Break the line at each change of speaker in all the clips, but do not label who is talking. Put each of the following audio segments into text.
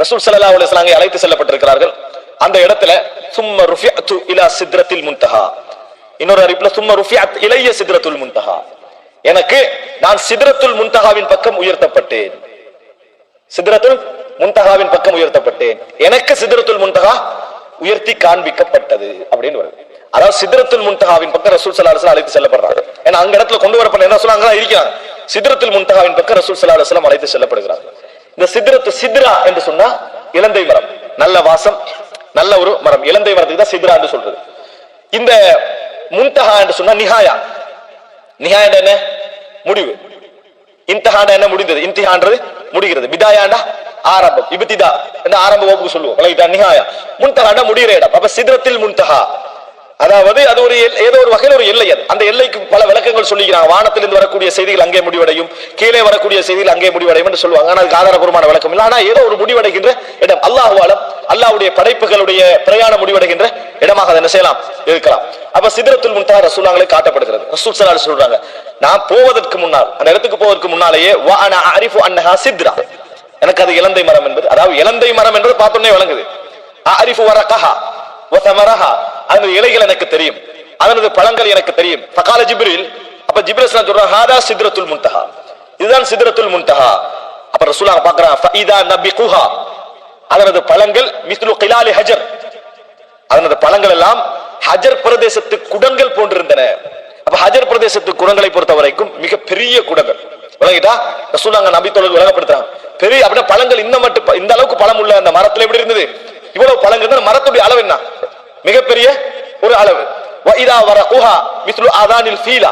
ரசூல் சல்லா அலைஹி வஸல்லம் அழைத்து செல்லப்பட்டிருக்கிறார்கள். அந்த இடத்துல சும்ம ருஃபியத்து இலா சித்ரத்தில் முன்தஹா. இன்னொரு அறிவிப்புல சும்ம ருஃபியத் இளைய சித்ரத்துல் முன்தஹா. எனக்கு நான் சித்ரத்துல் முன்தஹாவின் பக்கம் உயர்த்தப்பட்டேன். சித்ரத்துல் முன்தஹாவின் பக்கம் உயர்த்தப்பட்டேன். எனக்கு சித்ரத்துல் முன்தஹா உயர்த்தி காண்பிக்கப்பட்டது அப்படின்னு வருது. அதாவது சித்ரத்துல் முன்தஹாவின் பக்கம் ரசூல் சல்லா அலைஹி அழைத்து செல்லப்படுறாங்க. ஏன்னா அங்க இடத்துல கொண்டு வரப்பட்ட என்ன சொல்ல அங்கதான் இருக்கிறாங்க சித்ரத்துல் முன்தஹாவின் பக்கம் ரசூல் சல்லா அலைஹி அழைத்து செல்லப்படுகிறாங்க இந்த சித்திரத்து சித்ரா என்று சொன்னா இலந்தை மரம். நல்ல வாசம் நல்ல ஒரு மரம். இலந்தை மரத்துக்கு தான் சித்ரா என்று சொல்றது. இந்த முன்தஹா என்று சொன்னா நிஹாயா. நிஹாயா என்ன? முடிவு. இன்தஹாண்டா என்ன முடிந்தது? இன்திஹான்றது முடிகிறது. பிதாயாண்டா ஆரம்பம். இபத்திதா என்ற ஆரம்ப வகுப்பு சொல்லுவோம். நிஹாயா. முன்தஹாண்டா முடிகிற இடம். அப்ப சித்திரத்தில் முன்தஹா அதாவது அது ஒரு எல்- ஏதோ ஒரு வகையில் ஒரு எல்லை அது. அந்த எல்லைக்கு பல விளக்கங்கள் சொல்லிக்கிறாங்க. வானத்திலிருந்து வரக்கூடிய செய்திகள் அங்கே முடிவடையும். கீழே வரக்கூடிய செய்திகள் அங்கே முடிவடையும் என்று சொல்லுவாங்க. ஆனால் அதுக்கு ஆதாரபூர்வமான விளக்கம் இல்லை. ஆனால் ஏதோ ஒரு முடிவடைகின்ற இடம். அல்லாஹுவாலம் அல்லாவுடைய படைப்புகளுடைய பிரயாண முடிவடைகின்ற இடமாக அதை என்ன செய்யலாம்? இருக்கலாம். அப்ப சிதறத்தில் முன்தா ரசூலாங்களே காட்டப்படுகிறது. ரசூல் சலால் சொல்றாங்க நான் போவதற்கு முன்னால் அந்த இடத்துக்கு போவதற்கு முன்னாலேயே வா அன அரிஃபு அன்னஹா சித்ரா. எனக்கு அது இலந்தை மரம் என்பது. அதாவது இலந்தை மரம் என்பது பார்த்தோன்னே விளங்குது. அரிஃபு வரகஹா வசமரஹா அதனது இலைகள் எனக்கு தெரியும். அதனது பழங்கள் எனக்கு தெரியும். பகால ஜிப்ரில் அப்ப ஜிப்ரீல் ஸல்லல்லாஹு ஹாதா சித்ரத்துல் முன்தஹா. இதுதான் சித்ரத்துல் முன்தஹா. அப்ப ரசூலுல்லாஹ் பார்க்கறாங்க நபி குஹா அதனது பழங்கள் மிஸ்லு கிலாலி ஹஜர். அதனது பழங்கள் எல்லாம் ஹஜர் பிரதேசத்து குடங்கள் போன்றிருந்தன. அப்ப ஹஜர் பிரதேசத்து குடங்களை பொறுத்த வரைக்கும் மிக பெரிய குடங்கள். விளங்கிட்டா? ரசூலாங்க நபி தொழில் விளங்கப்படுத்துறாங்க பெரிய அப்படின்னா பழங்கள் இந்த மட்டும் இந்த அளவுக்கு பழம் உள்ள அந்த மரத்துல எப்படி இருந்தது? இவ்வளவு பழங்கள் மரத்துடைய அளவு என்ன? மிகப்பெரிய ஒரு அளவு. இதா வர உஹா மிஸ்லு அதானில் ஃபீலா.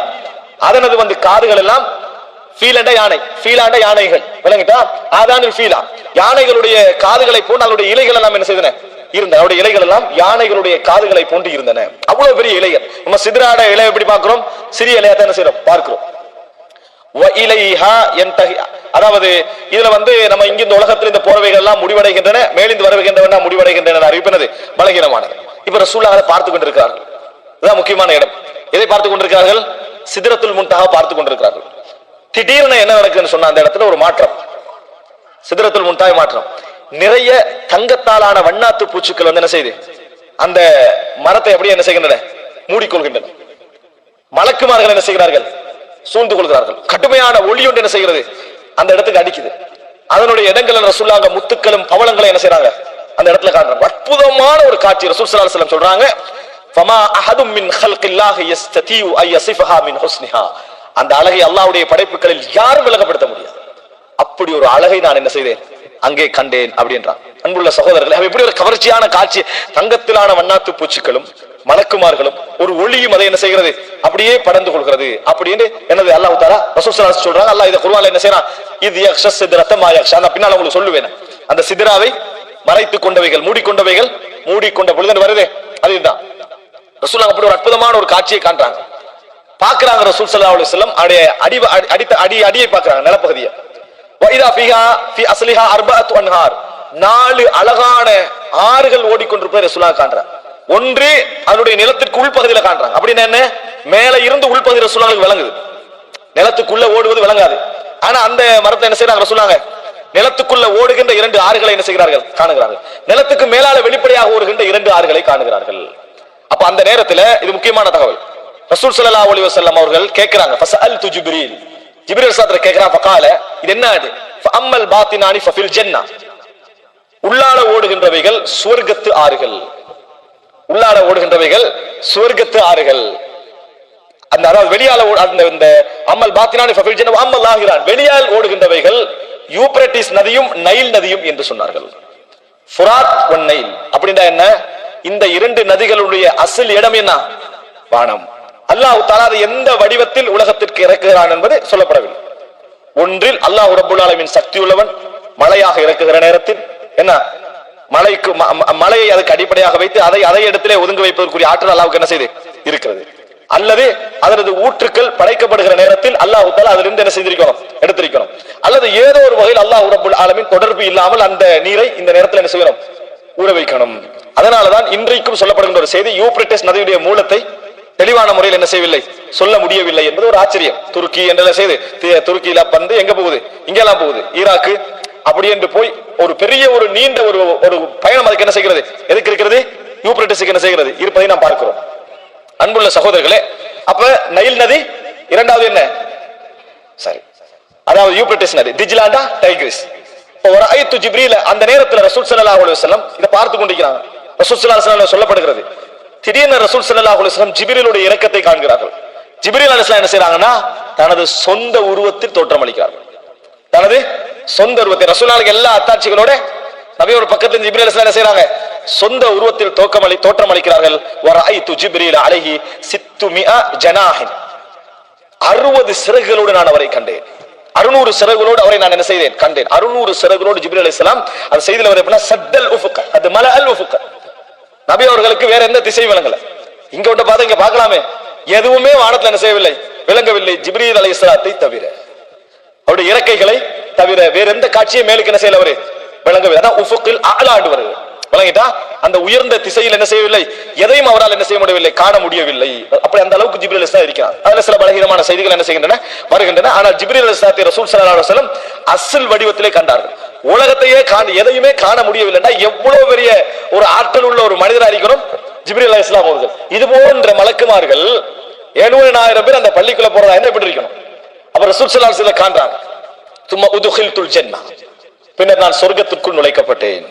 அதனது வந்து காதுகள் எல்லாம் ஃபீலண்ட யானை ஃபீலாண்ட யானைகள். விளங்கிட்டா? அதானில் ஃபீலா. யானைகளுடைய காதுகளை போன்று அதனுடைய இலைகள் எல்லாம் என்ன செய்தன? இருந்தன. அவருடைய இலைகள் எல்லாம் யானைகளுடைய காதுகளை போன்று இருந்தன. அவ்வளவு பெரிய இலைகள். நம்ம சிதறாட இலை எப்படி பார்க்கிறோம்? சிறிய இலையா தான் என்ன செய்யறோம்? பார்க்கிறோம். வ இலைஹா யன்தஹி. அதாவது இதுல வந்து நம்ம இங்க இந்த உலகத்தில் இந்த போர்வைகள் எல்லாம் முடிவடைகின்றன மேலிந்து வருகின்றன முடிவடைகின்றன. அறிவிப்பினது பலகீனமானது. இப்ப ரசூல்லா அதை பார்த்து கொண்டிருக்கிறார்கள். இதுதான் முக்கியமான இடம். எதை பார்த்து கொண்டிருக்கிறார்கள்? சிதறத்துல் முன்டாக பார்த்து கொண்டிருக்கிறார்கள். திடீர்னு என்ன நடக்குதுன்னு சொன்னா அந்த இடத்துல ஒரு மாற்றம். சித்திரத்தில் முன்தாய் மாற்றம். நிறைய தங்கத்தாலான வண்ணாத்து பூச்சுக்கள் வந்து என்ன செய்யுது? அந்த மரத்தை அப்படியே என்ன செய்கின்றன? மூடிக்கொள்கின்றன. மலக்குமார்கள் என்ன செய்கிறார்கள்? சூழ்ந்து கொள்கிறார்கள். கடுமையான ஒளி ஒன்று என்ன செய்கிறது? அந்த இடத்துக்கு அடிக்குது. அதனுடைய இடங்கள் ரசூல்லாங்க முத்துக்களும் பவளங்களும் என்ன செய்யறாங்க அந்த இடத்துல காட்டுறாங்க அற்புதமான ஒரு காட்சி ரசூல் ஸல்லல்லாஹு அலைஹி சொல்றாங்க ஃபமா அஹதும் மின் ஹல்கில்லாஹி யஸ்ததியு ஐ மின் ஹுஸ்னிஹா. அந்த அழகை அல்லாஹ்வுடைய படைப்புகளில் யாரும் விளங்கப்படுத்த முடியாது. அப்படி ஒரு அழகை நான் என்ன செய்தேன்? அங்கே கண்டேன் அப்படின்றான். அன்புள்ள சகோதரர்கள் அவ எப்படி ஒரு கவர்ச்சியான காட்சி தங்கத்திலான வண்ணாத்து பூச்சிகளும் மலக்குமார்களும் ஒரு ஒளியும் அதை என்ன செய்கிறது? அப்படியே படர்ந்து கொள்கிறது. அப்படின்னு என்னது? அல்லாஹ் தாரா ரசூல் சொல்றாங்க அல்லாஹ் இதை குருவால என்ன செய்யறான்? இது யக்ஷ சித்ரத்தமா யக்ஷ. நான் பின்னால் உங்களுக்கு சொல்லுவேன். அந்த சிதிராவை மறைத்துக் கொண்டவைகள் மூடிக்கொண்டவைகள் மூடிக்கொண்ட பொழுது வருதே. அதுதான் ரசூல் அப்படி ஒரு அற்புதமான ஒரு காட்சியை காண்றாங்க. பாக்குறாங்க ரசூல் சல்லா அலி சொல்லம் அடைய அடி அடித்த அடி அடியை பாக்குறாங்க நிலப்பகுதியை. வைதா ஃபிஹா ஃபி அஸ்லிஹா அன்ஹார். நாலு அழகான ஆறுகள் ஓடிக்கொண்டிருப்பதை ரசூலா காண்றாங்க ஒன்று அதனுடைய நிலத்திற்கு உள்பகுதியில காண்றாங்க. அப்படின்னா என்ன? மேல இருந்து உள்பகுதி ரசூலாங்களுக்கு விளங்குது. நிலத்துக்குள்ள ஓடுவது விளங்காது. ஆனா அந்த மரத்தை என்ன செய்யறாங்க ரசூலாங்க நிலத்துக்குள்ள ஓடுகின்ற இரண்டு ஆறுகளை என்ன செய்கிறார்கள்? காணுகிறார்கள். நிலத்துக்கு மேலால வெளிப்படையாக ஓடுகின்ற இரண்டு ஆறுகளை காணுகிறார்கள். அப்ப அந்த நேரத்துல இது முக்கியமான தகவல். ரசூல் சல்லா அலி வசல்லம் அவர்கள் கேட்கிறாங்க ஃபஸஅல்து ஜிப்ரீல். ஜிப்ரீல் சாத்திர கேக்குறான் பக்கால இது என்ன அது? அம்மல் பாத்தினானி ஃபஃபில் ஜென்னா. உள்ளால ஓடுகின்றவைகள் சுவர்க்கத்து ஆறுகள். உள்ளால ஓடுகின்றவைகள் சுவர்க்கத்து ஆறுகள். அந்த அதாவது வெளியால அந்த இந்த அம்மல் பாத்தினானி ஃபஃபில் ஜென்னா அம்மல் ஆகிறான். வெளியால் ஓடுகின்றவைகள் யூப்ரட்டிஸ் நதியும் நைல் நதியும் என்று சொன்னார்கள். ஃபுராத் ஒன் நைல். அப்படின்னா என்ன? இந்த இரண்டு நதிகளுடைய அசல் இடம் என்ன? வானம். அல்லாஹ் தஆலா எந்த வடிவத்தில் உலகத்திற்கு இறக்குகிறான் என்பது சொல்லப்படவில்லை. ஒன்றில் அல்லாஹ் ரபுல்லாலமின் சக்தி உள்ளவன் மழையாக இறக்குகிற நேரத்தில் என்ன? மலைக்கு ம- ம- மலையை அதுக்கு அடிப்படையாக வைத்து அதை அதை இடத்திலே ஒதுங்க வைப்பதற்குரிய ஆற்றல் அல்லாவுக்கு என்ன செய்து? இருக்கிறது. அல்லது அதனது ஊற்றுக்கள் படைக்கப்படுகிற நேரத்தில் அல்லாஹ் தாலா அதிலிருந்து என்ன செய்திருக்கணும்? எடுத்திருக்கணும். அல்லது ஏதோ ஒரு வகையில் அல்லாஹ் ரப்புல் ஆலமின் தொடர்பு இல்லாமல் அந்த நீரை இந்த நேரத்தில் என்ன செய்யணும்? ஊற வைக்கணும். அதனாலதான் இன்றைக்கும் சொல்லப்படுகின்ற ஒரு செய்தி யூப்ரிட்டஸ் நதியுடைய மூலத்தை தெளிவான முறையில் என்ன செய்யவில்லை? சொல்ல முடியவில்லை என்பது ஒரு ஆச்சரியம். துருக்கி என்ற செய்து துருக்கியில பந்து எங்க போகுது? இங்கெல்லாம் போகுது. ஈராக்கு. அப்படி என்று போய் ஒரு பெரிய ஒரு நீண்ட ஒரு ஒரு பயணம் அதுக்கு என்ன செய்கிறது? எதுக்கு இருக்கிறது? யூப்ரட்டிஸுக்கு என்ன செய்கிறது? இருப்பதை நாம் பார்க்கிறோம். அன்புள்ள சகோதரர்களே அப்ப நைல் நதி இரண்டாவது என்ன? சரி அதாவது யூப்ரட்டிஸ் நதி. திஜ்லாண்டா டைகிரிஸ் ஒரு ஐத்து ஜிப்ரீல அந்த நேரத்தில் ரசூல் சல்லா அலுவலம் இதை பார்த்து கொண்டிருக்கிறாங்க. ரசூல் சல்லா சொல்லப்படுகிறது. திடீர்னு ரசூல் சல்லா அலுவலம் வஸல்லம் இறக்கத்தை காண்கிறார்கள். ஜிப்ரீல் அலைஹிஸ்ஸலாம் என்ன செய்யறாங்கன்னா தனது சொந்த உருவத்தில் தோற்றமளிக்கிறார்கள் தனது சொந்த உருவத்தை ரசூலாளுக்கு எல்லா அத்தாட்சிகளோட நபியோட பக்கத்துல ஜிப்ரீல் அலைஹிஸ்ஸலாம் என்ன செய்யறாங்க சொந்த உருவத்தில் தோக்கமளி தோற்றமளிக்கிறார்கள். வரஐத்து ஜிப்ரீல் அலைஹி சித்து மிஅ ஜனாஹின் அறுபது சிறகுகளோடு நான் அவரை கண்டேன். அறுநூறு சிறகுகளோடு அவரை நான் என்ன செய்தேன்? கண்டேன். அறுநூறு சிறகுகளோடு ஜிப்ரீல் அலைஹிஸ்ஸலாம் அது செய்தியில் அவர் எப்படின்னா சட்டல் உஃபுக்க அது மல அல் உஃபுக்க நபி அவர்களுக்கு வேற எந்த திசை விளங்கல. இங்க ஒன்று பார்த்தா இங்க பார்க்கலாமே. எதுவுமே வானத்தில் என்ன செய்யவில்லை விளங்கவில்லை. ஜிப்ரீல் இஸ்லாத்தை தவிர. அவருடைய இறக்கைகளை தவிர வேற எந்த காட்சியும் மேலுக்கு என்ன செய்யல அவரு? விளங்கவில்லை. அதான் உஃபுக்கில் ஆளாண்டு வருது விளங்கிட்டா அந்த உயர்ந்த திசையில் என்ன செய்யவில்லை? எதையும் அவரால் என்ன செய்ய முடியவில்லை. காண முடியவில்லை. அப்படி அந்த அளவுக்கு ஜிப்ரீல் தான் இருக்கிறார். அதுல சில பலகீனமான செய்திகள் என்ன செய்கின்றன? வருகின்றன. ஆனால் ஜிப்ரீல் இஸ்லாத்தை ரசூல் ஸல்லல்லாஹு அலைஹி வஸல்லம் வடிவத்திலே கண்டார்கள். உலகத்தையே காண எதையுமே காண முடியவில்லைன்னா எவ்வளவு பெரிய ஒரு ஆற்றல் உள்ள ஒரு மனிதராக இருக்கணும் ஜிப்ரீல் அலைஹி இஸ்லாம் அவர்கள். இது போன்ற மலக்குமார்கள் எழுபதாயிரம் பேர் அந்த பள்ளிக்குள்ள போறதா என்ன எப்படி இருக்கணும் அப்ப ரசூல் காண்றாங்க. சும்மா உதுகில்துல் ஜன்னah பின்னர் நான் சொர்க்கத்திற்குள் நுழைக்கப்பட்டேன்.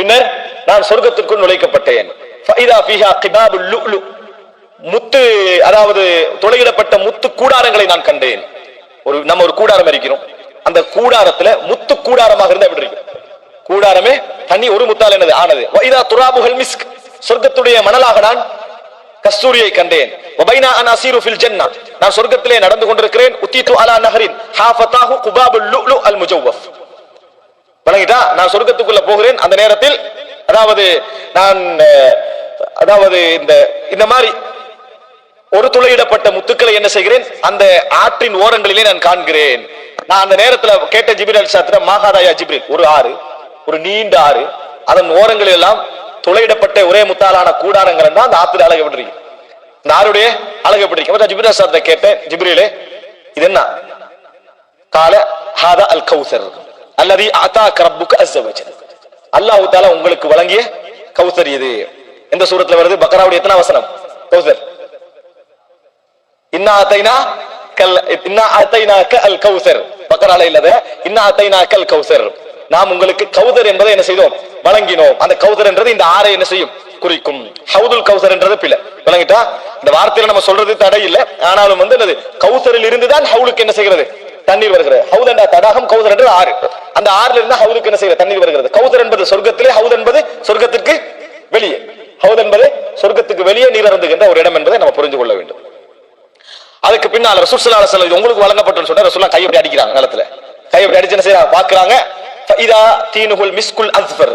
பின்னர் நான் சொர்க்கத்திற்குள் நுழைக்கப்பட்டேன். முத்து அதாவது துளையிடப்பட்ட முத்து கூடாரங்களை நான் கண்டேன். ஒரு நம்ம ஒரு கூடாரம் இருக்கிறோம். அந்த கூடாரத்துல முத்து கூடாரமாக இருந்தா எப்படி இருக்கும்? கூடாரமே தண்ணி ஒரு முத்தால் என்னது? ஆனது. வைதா துராபுகள் மிஸ்க். சொர்க்கத்துடைய மணலாக நான் கஸ்தூரியை கண்டேன். வபைனா அன் அசீரு ஃபில் ஜன்னா. நான் சொர்க்கத்திலே நடந்து கொண்டிருக்கிறேன். உத்தீத்து அலா நஹரின். ஹாஃபதாஹு குபாபுல் லுஅ்லு அல் முஜவ்வஃப். வழங்கிட்டா நான் சொர்க்கத்துக்குள்ள போகிறேன். அந்த நேரத்தில் அதாவது நான் அதாவது இந்த இந்த மாதிரி ஒரு துளையிடப்பட்ட முத்துக்களை என்ன செய்கிறேன்? அந்த ஆற்றின் ஓரங்களிலே நான் காண்கிறேன். நான் அந்த நேரத்துல கேட்ட ஜிபிரல் சாத்திர மாகாதாயா ஜிப்ரில். ஒரு ஆறு ஒரு நீண்ட ஆறு. அதன் ஓரங்களில் எல்லாம் துளையிடப்பட்ட ஒரே முத்தாலான கூடாரங்கள் தான் அந்த ஆத்துல அழகு எப்படி இந்த ஆறுடைய அழகு பிடிக்கும் ஜிபிரல் சாத்திர கேட்டேன் ஜிப்ரிலே இது என்ன? கால ஹாதா அல் கௌசர். அல்லது அத்தா கரப்புக்கு அஸ்ஸவஜல் அல்லாஹ் தாலா உங்களுக்கு வழங்கிய கௌசர் இது. எந்த சூரத்துல வருது பக்கராவுடைய எத்தனை வசனம்? கௌசர். இன்னா அத்தைனா கல் இன்னா அத்தைனா அல் கௌசர். பக்கரால இல்லத. இன்னா அத்தைனா கல் கௌசர். நாம் உங்களுக்கு கௌதர் என்பதை என்ன செய்தோம்? வழங்கினோம். அந்த கௌதர் என்றது இந்த ஆறை என்ன செய்யும்? குறிக்கும். ஹவுதுல் கௌசர் என்றது பிள்ளை விளங்கிட்டா? இந்த வார்த்தையில நம்ம சொல்றது தடை இல்லை ஆனாலும் வந்து என்னது? கௌசரில் இருந்துதான் ஹவுலுக்கு என்ன செய்கிறது? தண்ணீர் வருகிறது ஹவுத் என்ற தடாகம் கௌதர் என்றது ஆறு. அந்த ஆறுல இருந்து ஹவுலுக்கு என்ன செய்யற? தண்ணீர் வருகிறது. கௌதர் என்பது சொர்க்கத்திலே ஹவுத் என்பது சொர்க்கத்திற்கு வெளியே. ஹவுத் என்பது சொர்க்கத்துக்கு வெளியே நீர் அருந்துகின்ற ஒரு இடம் என்பதை நம்ம புரிந்து கொள்ள வேண்டும். அதுக்கு பின்னால் ரசூல் ஸல்லல்லாஹு உங்களுக்கு வழங்கப்பட்டு சொன்னா ரசூலா கை அப்படி அடிக்கிறாங்க நிலத்துல கை அப்படி அடிச்சு என்ன செய்யறாங்க பாக்குறாங்க ஃபைதா தீனுகுல் மிஸ்குல் அஸ்ஃபர்.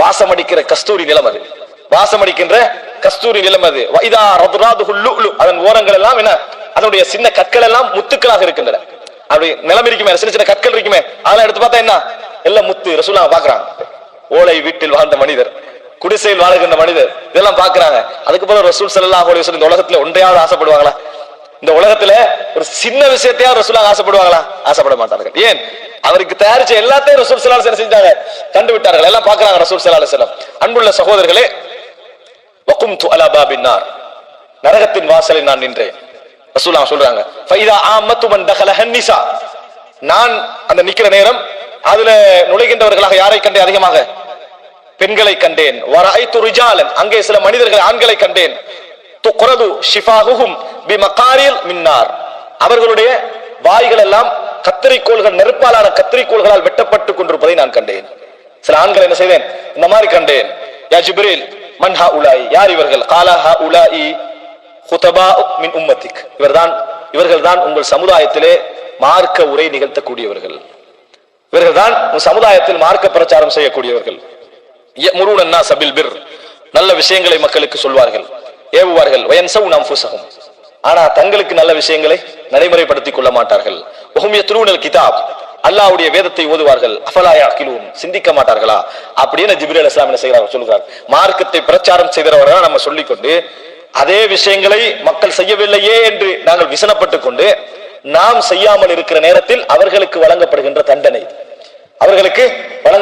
வாசம் அடிக்கிற கஸ்தூரி நிலம் அது. வாசம் அடிக்கின்ற கஸ்தூரி நிலம் அது. வைதா ரதுராதுகுல் அதன் ஓரங்கள் எல்லாம் என்ன? அதனுடைய சின்ன கற்கள் எல்லாம் முத்துக்களாக இருக்கின்றன. அப்படி நிலம் இருக்குமே சின்ன சின்ன கற்கள் இருக்குமே அதெல்லாம் எடுத்து பார்த்தா என்ன? எல்லாம் முத்து ரசூலா பாக்குறாங்க ஓலை வீட்டில் வாழ்ந்த மனிதர் குடிசையில் வாழ்கின்ற மனிதர் இதெல்லாம் பாக்குறாங்க அதுக்கு ரசூல் ஸல்லல்லாஹு அலைஹி இந்த உலகத்துல ஒன்றையாவது ஆசைப்படுவாங்களா? இந்த உலகத்துல ஒரு சின்ன விஷயத்தையா ரசூலா ஆசைப்படுவாங்களா? ஆசைப்பட மாட்டார்கள். ஏன்? அவருக்கு தயாரிச்ச எல்லாத்தையும் ரசூல் ஸல்லல்லாஹு செஞ்சாங்க. கண்டு விட்டார்கள் எல்லாம் பாக்குறாங்க ரசூல் ஸல்லல்லாஹு செல்லம் அன்புள்ள சகோதரர்களே வகும்து அலா பாபின் நரகத்தின் வாசலில் நான் நின்றேன். ரசூலா சொல்றாங்க. ஃபைதா ஆமத்து தகல ஹன்னிசா நான் அந்த நிக்கிற நேரம் அதுல நுழைகின்றவர்களாக யாரை கண்டே அதிகமாக? பெண்களை கண்டேன். வரைத்து ரிஜாலன் அங்கே சில மனிதர்கள் ஆண்களை கண்டேன். துக்ரது ஷிஃபாகுஹும் பிமகாரில் மின்னார். அவர்களுடைய வாய்கள் எல்லாம் கத்திரிக்கோள்கள் நெருப்பாலான கத்திரிக்கோள்களால் வெட்டப்பட்டுக் கொண்டிருப்பதை நான் கண்டேன். சில ஆண்கள் என்ன செய்தேன்? இந்த மாதிரி கண்டேன். யா ஜிப்ரீல் மன் ஹா உலாய் யார் இவர்கள்? காலா ஹா உலாயி ஹுதபா மின் உம்மத்திக். இவர்தான் இவர்கள் தான் உங்கள் சமுதாயத்திலே மார்க்க உரை நிகழ்த்தக்கூடியவர்கள். இவர்கள் தான் உங்கள் சமுதாயத்தில் மார்க்க பிரச்சாரம் செய்யக்கூடியவர்கள். யமுரூன பிர் நல்ல விஷயங்களை மக்களுக்கு சொல்வார்கள். ஏவுவார்கள். வயன்சவு புசகம் ஆனா தங்களுக்கு நல்ல விஷயங்களை நடைமுறைப்படுத்திக் கொள்ள மாட்டார்கள். வஹும் கிதாப். அல்லாவுடைய வேதத்தை ஓதுவார்கள். அஃபலா யாக்கிலூன் சிந்திக்க மாட்டார்களா? அப்படின்னு ஜிப்ரீல் அலைஹிஸ்ஸலாம் என்ன செய்கிறார்? சொல்கிறார். மார்க்கத்தை பிரச்சாரம் செய்தவர்கள் நம்ம சொல்லிக்கொண்டு அதே விஷயங்களை மக்கள் செய்யவில்லையே என்று நாங்கள் விசனப்பட்டுக் கொண்டு நாம் செய்யாமல் இருக்கிற நேரத்தில் அவர்களுக்கு வழங்கப்படுகின்ற தண்டனை. அவர்களுக்கு ஹாதா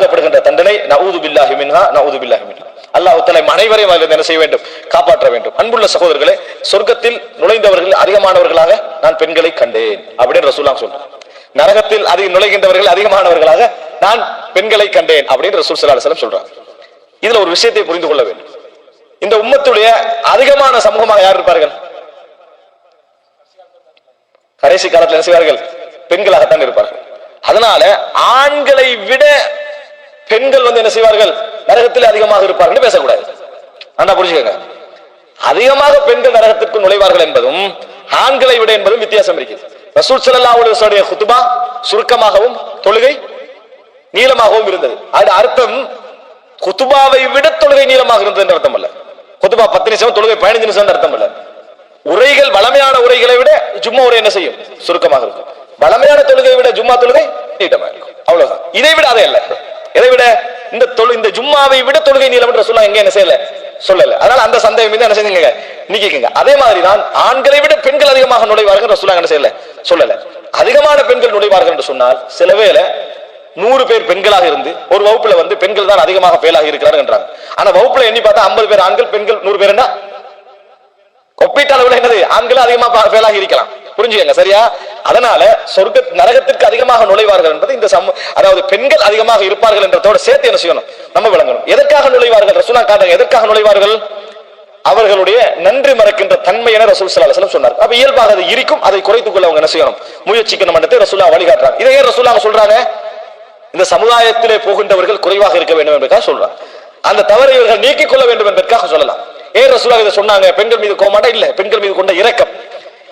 நவுது பில்லாஹி மின்ஹு. அல்லாஹ் தஆலா நம் அனைவரையும் என்ன செய்ய வேண்டும்? காப்பாற்ற வேண்டும். அன்புள்ள சகோதரர்களே சொர்க்கத்தில் நுழைந்தவர்கள் அதிகமானவர்களாக நான் பெண்களை கண்டேன் அப்படின்னு ரசூலாம் சொல்றேன். நரகத்தில் அதிக நுழைகின்றவர்கள் அதிகமானவர்களாக நான் பெண்களை கண்டேன் அப்படின்னு ரசூல் ஸல்லல்லாஹு அலைஹி சொல்றாங்க இதுல ஒரு விஷயத்தை புரிந்து கொள்ள வேண்டும். இந்த உம்மத்துடைய அதிகமான சமூகமாக யார் இருப்பார்கள்? கடைசி காலத்தில் என்ன செய்வார்கள்? பெண்களாகத்தான் இருப்பார்கள். அதனால ஆண்களை விட பெண்கள் வந்து என்ன செய்வார்கள்? நரகத்தில் அதிகமாக இருப்பார்கள் பேசக்கூடாது. ஆனா புரிஞ்சுக்கோங்க. அதிகமாக பெண்கள் நரகத்திற்கு நுழைவார்கள் என்பதும் ஆண்களை விட என்பதும் வித்தியாசம் இருக்குது ரசூல் குத்துபா சுருக்கமாகவும் தொழுகை நீளமாகவும் இருந்தது. அது அர்த்தம் குத்துபாவை விட தொழுகை நீளமாக இருந்தது என்று அர்த்தம் அல்ல குத்துபா பத்து நிமிஷம் தொழுகை பதினஞ்சு நிமிஷம் அர்த்தம் அல்ல உரைகள் வளமையான உரைகளை விட ஜும்மா உரை என்ன செய்யும்? சுருக்கமாக இருக்கும். வளமையான தொழுகை விட ஜும்மா தொழுகை நீட்டமா இருக்கும். அவ்வளவுதான். இதை விட அதே இல்லை. இதை விட இந்த தொழு இந்த ஜும்மாவை விட தொழுகை நீளம் என்று சொல்லலாம் எங்க என்ன செய்யல? சொல்லல. அதனால அந்த சந்தேகம் மீது என்ன செய்யுங்க? நீக்கிக்கங்க. அதே மாதிரி தான் ஆண்களை விட பெண்கள் அதிகமாக நுழைவார்கள் ரசூலா என்ன செய்யல? சொல்லல. அதிகமான பெண்கள் நுழைவார்கள் என்று சொன்னால் சில வேளை நூறு பேர் பெண்களாக இருந்து ஒரு வகுப்புல வந்து பெண்கள் தான் அதிகமாக ஃபெயிலாக இருக்கிறார்கள் ஆனா வகுப்புல எண்ணி பார்த்தா ஐம்பது பேர் ஆண்கள் பெண்கள் நூறு பேர் என்ன? ஒப்பீட்டு அளவுல என்னது? ஆண்கள் அதிகமா ஃபெயிலாக இருக்கலாம். புரிஞ்சுக்கங்க சரியா? அதனால சொர்க்க நரகத்திற்கு அதிகமாக நுழைவார்கள் என்பது இந்த சம அதாவது பெண்கள் அதிகமாக இருப்பார்கள் என்றதோட சேர்த்து என்ன செய்யணும்? நம்ம விளங்கணும். எதற்காக நுழைவார்கள்? ரசூலா காட்டுங்க எதற்காக நுழைவார்கள்? அவர்களுடைய நன்றி மறக்கின்ற தன்மை என ரசூல் ஸல்லல்லாஹு சொன்னார். அப்ப இயல்பாக அது இருக்கும் அதை குறைத்துக் கொள்ள அவங்க என்ன செய்யணும்? முயற்சிக்கணும் என்றதை ரசூலா வழிகாட்டுறாங்க. இதை ஏன் ரசூலா சொல்றாங்க? இந்த சமுதாயத்திலே போகின்றவர்கள் குறைவாக இருக்க வேண்டும் என்பதற்காக சொல்றார். அந்த தவறை இவர்கள் நீக்கிக் கொள்ள வேண்டும் என்பதற்காக சொல்லலாம். ஏன் ரசூலா இதை சொன்னாங்க பெண்கள் மீது கோமாட்டா இல்ல பெண்கள் மீது கொண்ட இரக்கம்.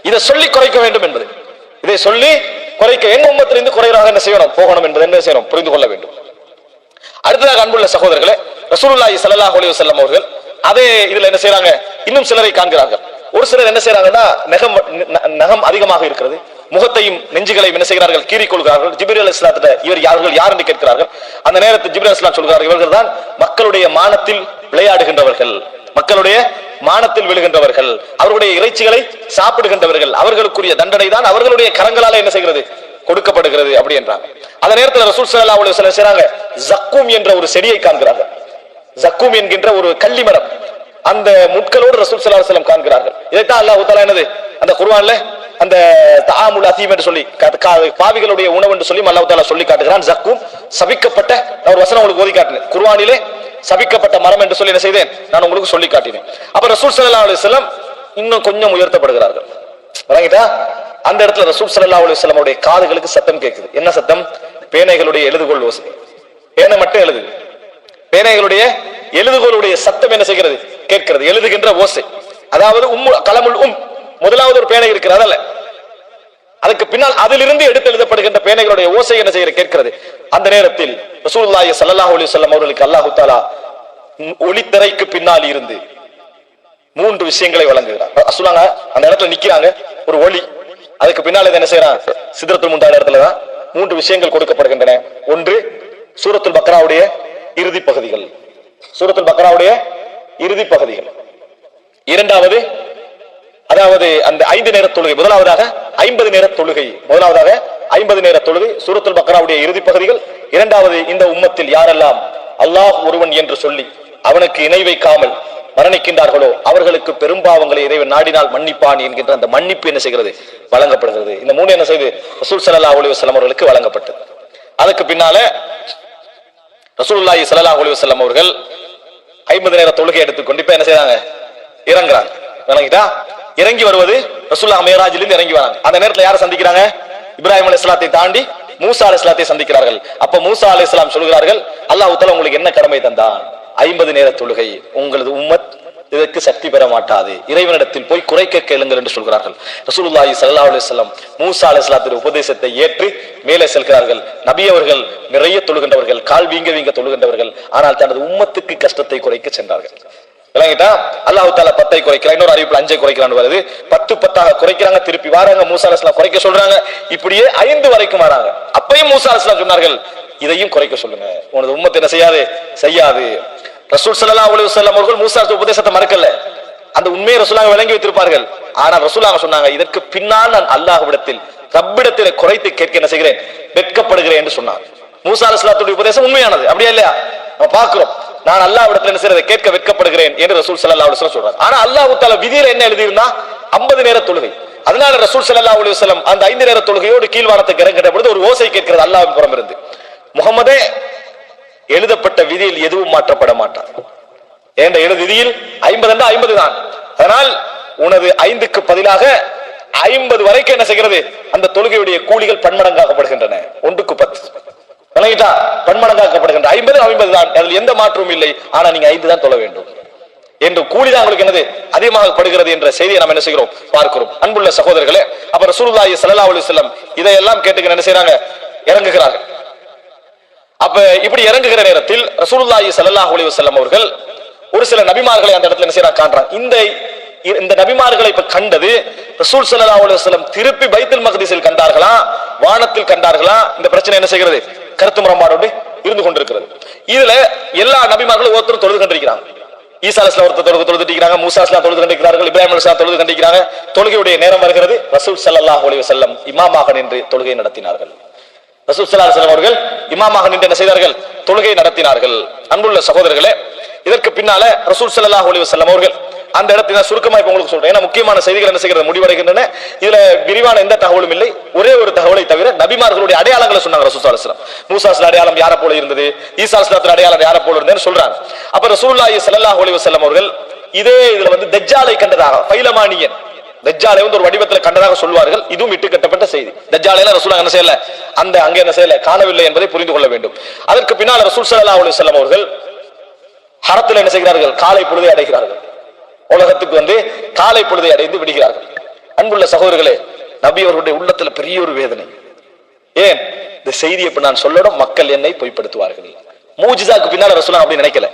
இதை சொல்லி குறைக்க வேண்டும் என்பது. இதை சொல்லி குறைக்க எங்க உம்மத்திலிருந்து குறைவாக என்ன செய்யணும்? போகணும் என்பது என்ன செய்யணும்? புரிந்து கொள்ள வேண்டும். அடுத்ததாக அன்புள்ள சகோதரர்களே ரசூலுல்லாஹி ஸல்லல்லாஹு அலைஹி வஸல்லம் அவர்கள் அதே இதுல என்ன செய்யறாங்க இன்னும் சிலரை காண்கிறார்கள். ஒரு சிலர் என்ன செய்யறாங்கன்னா நகம் நகம் அதிகமாக இருக்கிறது. முகத்தையும் நெஞ்சுகளையும் என்ன செய்கிறார்கள்? கீறி கொள்கிறார்கள். ஜிப்ரீல் அலைஹிஸ்ஸலாத்திட்ட இவர் யார்கள் யார் என்று கேட்கிறார்கள். அந்த நேரத்தில் ஜிபிரி அலைஹிஸ்ஸலாம் சொல்கிறார்கள் இவர்கள் தான் மக்களுடைய மானத்தில் விளையாடுகின்றவர்கள். மக்களுடைய மானத்தில் விழுகின்றவர்கள். அவர்களுடைய இறைச்சிகளை சாப்பிடுகின்றவர்கள். அவர்களுக்குரிய தண்டனை தான் அவர்களுடைய கரங்களால என்ன செய்கிறது? கொடுக்கப்படுகிறது அப்படி என்றாங்க அந்த நேரத்தில் ரசூல் சல்லா அலைஹி வஸல்லம் செய்றாங்க? ஜக்கூம் என்ற ஒரு செடியை காண்கிறார்கள். ஜக்கூம் என்கின்ற ஒரு கள்ளி மரம். அந்த முட்களோடு ரசூல் சல்லா அலைஹி காண்கிறார்கள். இதைத்தான் அல்லாஹு என்னது? அந்த குர்ஆன்ல அந்த தாமுல் அசீம் என்று சொல்லி கா- பாவிகளுடைய உணவு என்று சொல்லி அல்லாஹ் சொல்லி காட்டுகிறான். ஜக்கும் சபிக்கப்பட்ட ஒரு வசனம் உங்களுக்கு ஓதி காட்டினேன் குர்வானிலே சபிக்கப்பட்ட மரம் என்று சொல்லி என்ன செய்தேன்? நான் உங்களுக்கு சொல்லி காட்டினேன். அப்ப ரசூல் சல்லா அலைஹி இன்னும் கொஞ்சம் உயர்த்தப்படுகிறார்கள். வழங்கிட்டா? அந்த இடத்துல ரசூல் சல்லா அலைஹி காதுகளுக்கு சத்தம் கேட்குது. என்ன சத்தம்? பேனைகளுடைய எழுதுகோள் ஓசை பேனை மட்டும் எழுதுது பேனைகளுடைய எழுதுகோளுடைய சத்தம் என்ன செய்கிறது? கேட்கிறது. எழுதுகின்ற ஓசை. அதாவது உம் கலமுல் உம். முதலாவது ஒரு பேனை இருக்கிறது அதல்ல. அதுக்கு பின்னால் அதிலிருந்து எடுத்து எழுதப்படுகின்ற பேனைகளுடைய ஓசை என்ன செய்ய கேட்கிறது. அந்த நேரத்தில் ரசூல்லாய் சல்லாஹ் அலி சொல்லம் அவர்களுக்கு அல்லாஹு தாலா ஒளித்திரைக்கு பின்னால் இருந்து மூன்று விஷயங்களை வழங்குகிறார். சொல்லுவாங்க அந்த இடத்துல நிக்கிறாங்க ஒரு ஒளி. அதுக்கு பின்னால் இதை என்ன செய்யறான் சித்திரத்து முந்தாத இடத்துல தான் மூன்று விஷயங்கள் கொடுக்கப்படுகின்றன. ஒன்று சூரத்துல் பக்ராவுடைய இறுதி பகுதிகள். சூரத்துல் பக்ராவுடைய இறுதி பகுதிகள். இரண்டாவது அதாவது அந்த ஐந்து நேர தொழுகை முதலாவதாக ஐம்பது நேர தொழுகை. முதலாவதாக ஐம்பது நேர தொழுகை சூரத்துல் பக்ராவுடைய இறுதி பகுதிகள். இரண்டாவது இந்த உம்மத்தில் யாரெல்லாம் அல்லாஹ் ஒருவன் என்று சொல்லி அவனுக்கு இணை வைக்காமல் மரணிக்கின்றார்களோ அவர்களுக்கு பெரும்பாவங்களை இறைவன் நாடினால் மன்னிப்பான் என்கின்ற அந்த மன்னிப்பு என்ன செய்கிறது? வழங்கப்படுகிறது. இந்த மூணு என்ன செய்து? ரசூல் ஸல்லல்லாஹு அலைஹி வஸல்லம் அவர்களுக்கு வழங்கப்பட்டது. அதுக்கு பின்னால ரசூல்லாஹி ஸல்லல்லாஹு அலைஹி வஸல்லம் அவர்கள் ஐம்பது நேர தொழுகை எடுத்துக்கொண்டு இப்ப என்ன செய்றாங்க? இறங்குறாங்க. விளங்கிட்டா? இறங்கி வருவது ரசூல்லா மேராஜிலிருந்து இறங்கி வராங்க. அந்த நேரத்துல யாரை சந்திக்கிறாங்க? இப்ராஹிம் இஸ்லாத்தை தாண்டி மூசா அலைஹிஸ்ஸலாத்தை சந்திக்கிறார்கள். அப்ப மூசா அலைஹிஸ்ஸலாம் சொல்கிறார்கள் அல்லாஹ் உத்தல உங்களுக்கு என்ன கடமை தந்தான்? ஐம்பது நேர தொழுகை. உங்களது உம்மத் இதற்கு சக்தி பெற மாட்டாது. இறைவனிடத்தில் போய் குறைக்க கேளுங்கள் என்று சொல்கிறார்கள். ரசூலுல்லாஹி சல்லா அலுவலம் வஸல்லம் மூசா அலைஹிஸ்ஸலாத்தின் உபதேசத்தை ஏற்று மேலே செல்கிறார்கள். நபி அவர்கள் நிறைய தொழுகின்றவர்கள் கால் வீங்க வீங்க தொழுகின்றவர்கள் ஆனால் தனது உம்மத்துக்கு கஷ்டத்தை குறைக்க சென்றார்கள். விளங்கிட்டா? அல்லாஹ் தாலா பத்தை குறைக்கிறான் இன்னொரு அறிவிப்புல அஞ்சை குறைக்கிறான்னு வருது. பத்து பத்தாக குறைக்கிறாங்க திருப்பி வராங்க மூசா அலைஹிஸ்ஸலாம் குறைக்க சொல்றாங்க. இப்படியே ஐந்து வரைக்கும் வராங்க. அப்பயும் மூசா அலைஹிஸ்ஸலாம் சொன்னார்கள் இதையும் குறைக்க சொல்லுங்க. உனது உம்மத்து என்ன செய்யாது? செய்யாது. ரசூல் ஸல்லல்லாஹு அலைஹி வஸல்லம் அவர்கள் மூசா உபதேசத்தை மறக்கல. அந்த உண்மையை ரசூலாக விளங்கி வைத்திருப்பார்கள். ஆனால் ரசூலாக சொன்னாங்க இதற்கு பின்னால் நான் அல்லாஹ்விடத்தில் ரப்பிடத்தில் குறைத்து கேட்க என்ன செய்கிறேன்? வெட்கப்படுகிறேன் என்று சொன்னார். மூசா அலைஹிஸ்ஸலாத்துடைய உபதேசம் உண்மையானது. அப்படியா இல்லையா? நம்ம பார்க்கிறோம். நான் அல்லாவிடத்தில் என்ன செய்யறதை? கேட்க வெட்கப்படுகிறேன் என்று ரசூல் சல்லா அலுவலம் சொல்றாரு. ஆனா அல்லாஹ் விதியில என்ன எழுதியிருந்தா? 50 நேர தொழுகை. அதனால ரசூல் சல்லா அலுவலம் அந்த ஐந்து நேர தொழுகையோடு கீழ்வானத்துக்கு இறங்குற பொழுது ஒரு ஓசை கேட்கிறது அல்லாவின் புறம் இருந்து முகமதே எழுதப்பட்ட விதியில் எதுவும் மாற்றப்பட மாட்டார். என்ற எழுது விதியில் ஐம்பது என்றால் ஐம்பது தான். அதனால் உனது ஐந்துக்கு பதிலாக ஐம்பது வரைக்கும் என்ன செய்கிறது? அந்த தொழுகையுடைய கூலிகள் பன்மடங்காகப்படுகின்றன. ஒன்றுக்கு பத்து. விளங்கிட்டா பன்மடங்காக்கப்படுகின்ற ஐம்பது ஐம்பது தான். அதில் எந்த மாற்றமும் இல்லை. ஆனா நீங்க ஐந்து தான் தொழ வேண்டும். என்று கூலிதான் உங்களுக்கு என்னது? அதிகமாக படுகிறது என்ற செய்தியை நாம் என்ன செய்கிறோம்? பார்க்கிறோம். அன்புள்ள சகோதரர்களே அப்ப ரசூலுல்லாஹி ஸல்லல்லாஹு அலைஹி வஸல்லம் இதையெல்லாம் கேட்டுக்க என்ன செய்றாங்க? இறங்குகிறார்கள். அப்ப இப்படி இறங்குகிற நேரத்தில் ரசூலுல்லாஹி ஸல்லல்லாஹு அலைஹி வஸல்லம் அவர்கள் ஒரு சில நபிமார்களை அந்த இடத்துல என்ன செய்றாங்க? காண்றாங்க. இந்த இந்த நபிமார்களை இப்ப கண்டது ரசூல் ஸல்லல்லாஹு அலைஹி வஸல்லம் திருப்பி பைத்துல் மக்திஸில் கண்டார்களா? வானத்தில் கண்டார்களா? இந்த பிரச்சனை என்ன செய்கிறது? கருத்து முரம்பாடு இருந்து கொண்டிருக்கிறது. இதுல எல்லா நபிமார்களும் ஒருத்தர் தொழுது கண்டிருக்கிறாங்க. ஈசா அலிஸ்லாம் ஒருத்தர் தொழுது தொழுதுட்டு இருக்கிறாங்க மூசா தொழுது கண்டிக்கிறார்கள் இப்ராஹிம் அலிஸ்லாம் தொழுது கண்டிக்கிறாங்க தொழுகையுடைய நேரம் வருகிறது. ரசூல் சல்லாஹ் ஒலி வசல்லம் இமாமாக நின்று தொழுகை நடத்தினார்கள். ரசூல் ஸல்லல்லாஹு அவர்கள் இமாமாக நின்று என்ன செய்தார்கள்? தொழுகை நடத்தினார்கள். அன்புள்ள சகோதரர்களே இதற்கு பின்னால ரசூல் ஸல்லல்லாஹு அலைஹி வஸல்லம் அவர்கள் அந்த இடத்துல நான் சுருக்கமா இப்ப உங்களுக்கு சொல்றேன். ஏன்னா முக்கியமான செய்திகள் என்ன செய்கிறது? முடிவடைகின்றன. இதுல விரிவான எந்த தகவலும் இல்லை. ஒரே ஒரு தகவலை தவிர நபிமார்களுடைய அடையாளங்களை சொன்னாங்க ரசூல் ஸல்லல்லாஹு மூசாஸ்ல அடையாளம் யாரை போல இருந்தது? ஈசா அடையாளம் யாரை போல இருந்ததுன்னு சொல்றாங்க. அப்ப ரசூல்லா ஸல்லல்லாஹு அலைஹி வஸல்லம் அவர்கள் இதே இதுல வந்து தஜ்ஜாலை கண்டதாக பைலமானியன் தஜ்ஜாலை வந்து ஒரு வடிவத்தில் கண்டதாக சொல்வார்கள். இதுவும் இட்டு கட்டப்பட்ட செய்தி. தஜ்ஜாலை ரசூலா என்ன செய்யல? அந்த அங்கே என்ன செய்யல? காணவில்லை என்பதை புரிந்து கொள்ள வேண்டும். அதற்கு பின்னால் ரசூல் சல்லா அலைஹி வஸல்லம் அவர்கள் ஹரத்தில் என்ன செய்கிறார்கள்? காலை பொழுதை அடைகிறார்கள். உலகத்துக்கு வந்து காலை பொழுதை அடைந்து விடுகிறார்கள். அன்புள்ள சகோதரர்களே நபி அவர்களுடைய உள்ளத்துல பெரிய ஒரு வேதனை. ஏன்? இந்த செய்தியை இப்ப நான் சொல்லணும் மக்கள் என்னை பொய்ப்படுத்துவார்கள். மூஜிதாக்கு பின்னால் ரசூலா அப்படின்னு நினைக்கல.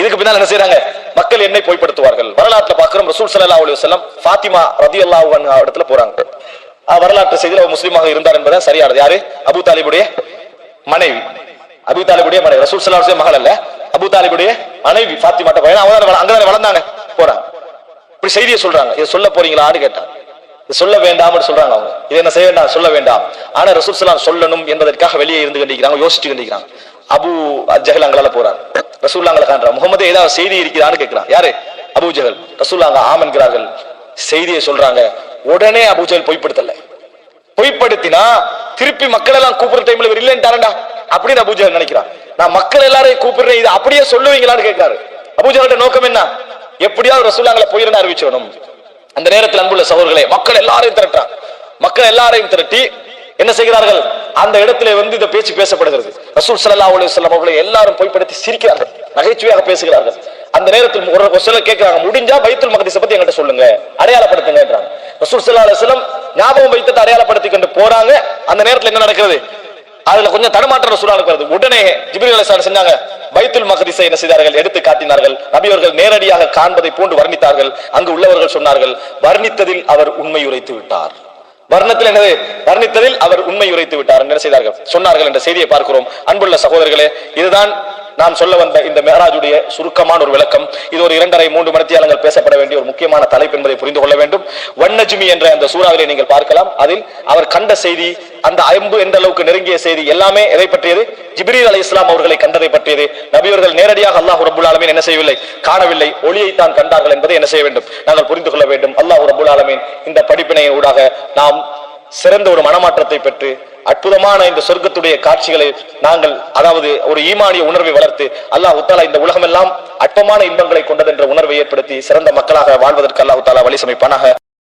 இதுக்கு பின்னால் என்ன செய்றாங்க? மக்கள் என்னை பொய்ப்படுத்துவார்கள். வரலாற்றுல பாக்குறோம் ரசூல் சல்லா அலி வசலம் ஃபாத்திமா ரதியல்லாஹு அல்லா இடத்துல போறாங்க. வரலாற்று செய்தியில் அவர் முஸ்லீமாக இருந்தார் என்பது சரியானது யாரு? அபு தாலிபுடைய மனைவி. அபு தாலிபுடைய மனைவி. ரசூல் சல்லா மகள் அல்ல. அபு தாலிபுடைய மனைவி பாத்திமாட்ட பையன் அவங்க அங்கதானே வளர்ந்தாங்க. போறாங்க இப்படி செய்தியை சொல்றாங்க. இதை சொல்ல போறீங்களான்னு கேட்டாங்க சொல்ல வேண்டாம்னு சொல்றாங்க அவங்க. இதை என்ன செய்ய வேண்டாம்? சொல்ல வேண்டாம். ஆனா ரசூல் சொல்லணும் என்பதற்காக வெளியே இருந்து கண்டிக்கிறாங்க யோசிச்சு கண்டிக்கிறாங்க அபு ஜஹல் அங்களால போறாங்க ரசூல்லாங்களை அங்களை முகமது ஏதாவது செய்தி இருக்கிறான்னு கேட்கிறான். யாரு? அபு ஜஹல். ரசூல்லா அங்க செய்தியை சொல்றாங்க. உடனே அபு ஜஹல் பொய்ப்படுத்தல. பொய்ப்படுத்தினா திருப்பி மக்கள் எல்லாம் கூப்பிடுற டைம்ல இவர் இல்லைன்ட்டாரண்டா அப்படின்னு அபூஜஹல் நினைக்கிறான். நான் மக்கள் எல்லாரையும் கூப்பிடுறேன். இது அப்படியே சொல்லுவீங்களான்னு கேட்கிறாரு. அபூஜஹல்ட்ட நோக்கம் என்ன? எப்படியாவது ரசூலாங்களை போயிருந்தா அறிவிச்சிடணும். அந்த நேரத்தில் அன்புள்ள சகோதரர்களே மக்கள் எல்லாரையும் திரட்டான் மக்கள் எல்லாரையும் திரட்டி என்ன செய்கிறார்கள்? அந்த இடத்துல வந்து இந்த பேச்சு பேசப்படுகிறது. ரசூல் சல்லா அலைஹி வஸல்லம் அவர்களை எல்லாரும் பொய்ப்படுத்தி சிரிக்கிறார்கள். நகைச்சுவையாக பேசுகிறார்கள். அந்த நேரத்தில் ஒரு ஒரு சிலர் கேட்கிறாங்க முடிஞ்சா பைத்துல் மக்திஸ பத்தி என்கிட்ட சொல்லுங்க. அடையாளப்படுத்துங்கன்றாங்க. ரசூல் சல்லா அலுவலம் ஞாபகம் வைத்தத்தை அடையாளப்படுத்தி கொண்டு போறாங்க. அந்த நேரத்தில் என்ன நடக்கிறது? அதுல கொஞ்சம் தடுமாற்றம் சூழல் உடனே ஜிபிரி அலைஹிஸ்ஸலாம் செஞ்சாங்க பைத்துல் மகதிசை என்ன செய்தார்கள்? எடுத்து காட்டினார்கள். நபி அவர்கள் நேரடியாக காண்பதை போன்று வர்ணித்தார்கள். அங்கு உள்ளவர்கள் சொன்னார்கள் வர்ணித்ததில் அவர் உண்மை உரைத்து விட்டார். வர்ணத்தில் என்னது? வர்ணித்ததில் அவர் உண்மை உரைத்து விட்டார். என்ன செய்தார்கள்? சொன்னார்கள் என்ற செய்தியை பார்க்கிறோம். அன்புள்ள சகோதரர்களே இதுதான் நான் சொல்ல வந்த இந்த மேராஜுடைய சுருக்கமான ஒரு விளக்கம் இது ஒரு இரண்டரை மூன்று மணித்தியாலங்கள் பேசப்பட வேண்டிய ஒரு முக்கியமான தலைப்பு என்பதை புரிந்து கொள்ள வேண்டும். வண்ணஜுமி என்ற அந்த சூறாவிலே நீங்கள் பார்க்கலாம். அதில் அவர் கண்ட செய்தி அந்த அம்பு எந்த அளவுக்கு நெருங்கிய செய்தி எல்லாமே எதை பற்றியது? ஜிப்ரீல் அலை இஸ்லாம் அவர்களை கண்டதை பற்றியது. நபியவர்கள் நேரடியாக அல்லாஹ் ரபுல் ஆலமீன் என்ன செய்யவில்லை? காணவில்லை. ஒளியை தான் கண்டார்கள் என்பதை என்ன செய்ய வேண்டும்? நாங்கள் புரிந்து கொள்ள வேண்டும். அல்லாஹ் ரபுல் ஆலமீன் இந்த படிப்பினையின் ஊடாக நாம் சிறந்த ஒரு மனமாற்றத்தை பெற்று அற்புதமான இந்த சொர்க்கத்துடைய காட்சிகளை நாங்கள் அதாவது ஒரு ஈமானிய உணர்வை வளர்த்து அல்லாஹ் உத்தாலா இந்த உலகமெல்லாம் அற்பமான இன்பங்களை கொண்டது என்ற உணர்வை ஏற்படுத்தி சிறந்த மக்களாக வாழ்வதற்கு அல்லாஹ் உத்தாலா வழி சமைப்பானாக.